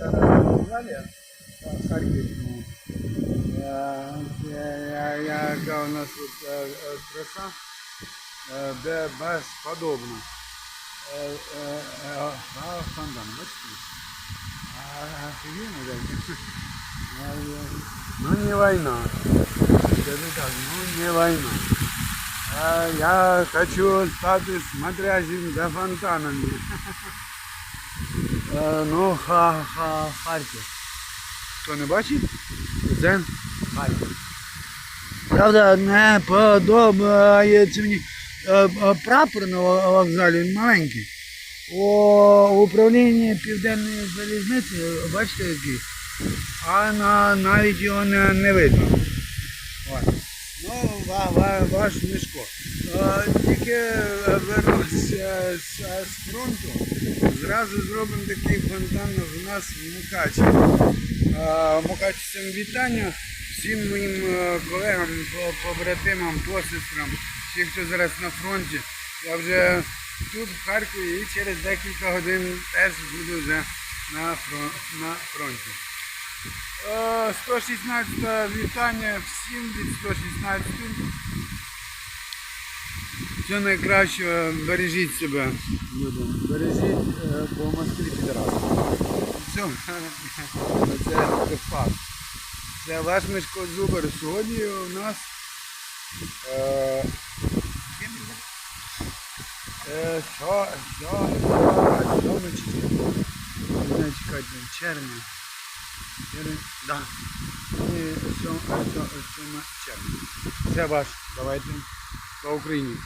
Далі, Харків. Я- я- я- Яка у нас тут е, е, краса, е, де безподобно. Е, е, е, А фонтан, бачите? А, Офігенно, так. Я- я- Ну не война. Скажу так, ну не война. А я хочу стати смотрящим за фонтанами. Е, Ну, ха, ха, Харків. Хто не бачить? Це Харків. Правда, не подобається мені е, е, прапор на вокзалі, він маленький. У управлінні південної залізниці, бачите який? А на, навіть його не, не видно. Ва, ва, ваш Мишко. Е, Тільки вернувся з, фронту. Зразу зробимо такий фонтан у нас в Мукачі. Мукачівцям вітання всім моїм е, колегам, побратимам, посестрам, всім, хто зараз на фронті. Я вже тут, в Харкові, і через декілька годин теж буду вже на фронті. Е, 116 вітання всім від 116. Все найкраще, бережіть себе. Бережіть, е, бо Москві підраз. Все, це, факт. Це ваш Мишко Зубер. Сьогодні у нас е, е, що, що, що, що ми чекаємо? Чекати, червня. Да. І сьом- сьом- сьоме червня. Це ваш. Давайте. По Україні.